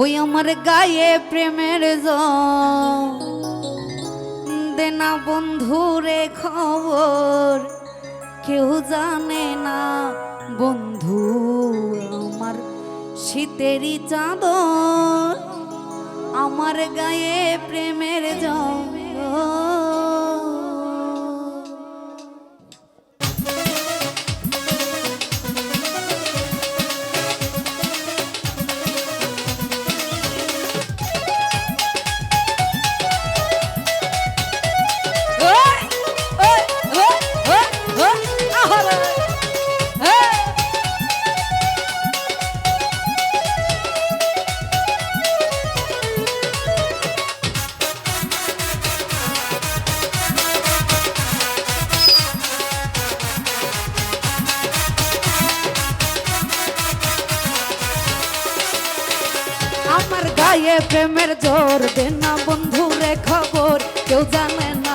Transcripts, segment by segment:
ওই আমার গায়ে প্রেমের দেনা বন্ধুরে খবর, কেউ জানে না বন্ধু আমার শীতেরই চাদর। আমার গায়ে প্রেমের জল। আমার গায়ে প্রেমের জোর। দেনা বন্ধু রে খবর কেউ জানে না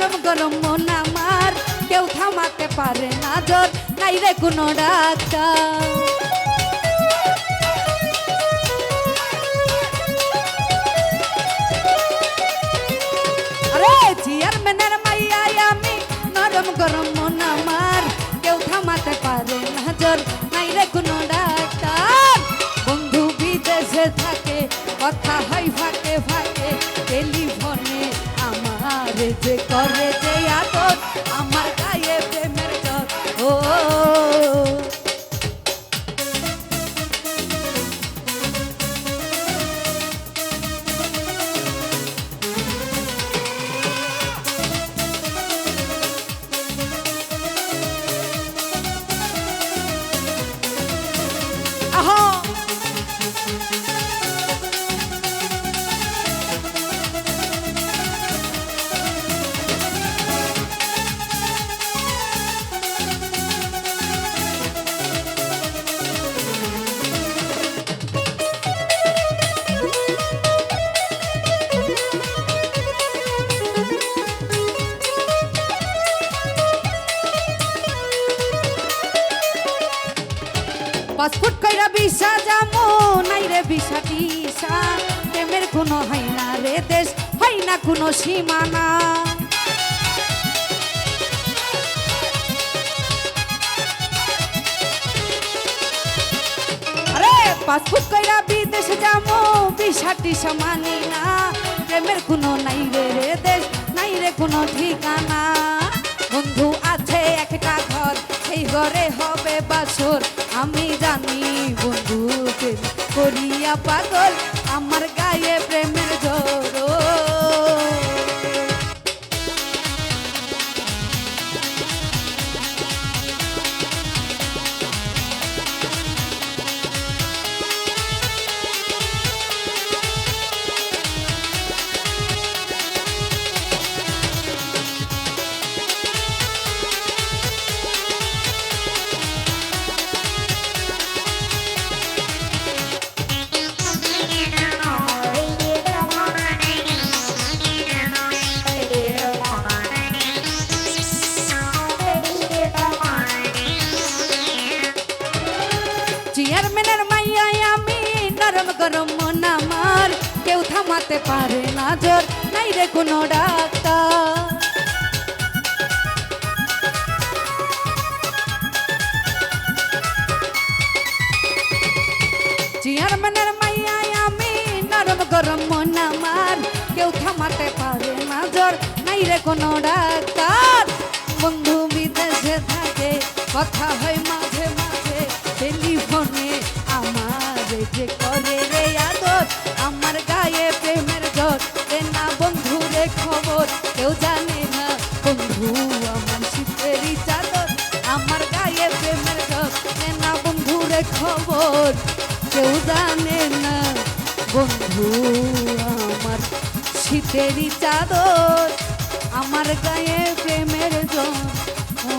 নরম গরম মন আমার। কেউ থামাতে পারে না জোর নাই রে কোনো ডাক্তার। আরে আমার যে করে যে আদর পাসপোর্ট কইরা বিশা যামো নাই রে বিশা টিসা। প্রেমের কোনো হয় না রে দেশ, হয় না কোনো সীমানা। পাসপোর্ট কইরা বিদেশ যামো বিশা টিসা মানি না। প্রেমের কোনো নাই রে রে দেশ নাই রে কোনো ঠিকানা। বন্ধু আছে একটা ঘর, সেই ঘরে হবে বাসর পাগল আমার গায়ে প্রেমের মাইয়াই আমি নরম গরম মন আমার। কেউ থামাতে পারে না জোর নাই রে কোনো ডাক্তার। চেয়ারম্যানের মাইয়াই আমি নরম গরম মন আমার। কেউ থামাতে পারে না জোর নাই কোনো ডাক্তার। বন্ধু বিদেশে থাকে, কথা হয় আমার শীতেরই চাদর আমার গায়ে প্রেমের জন ও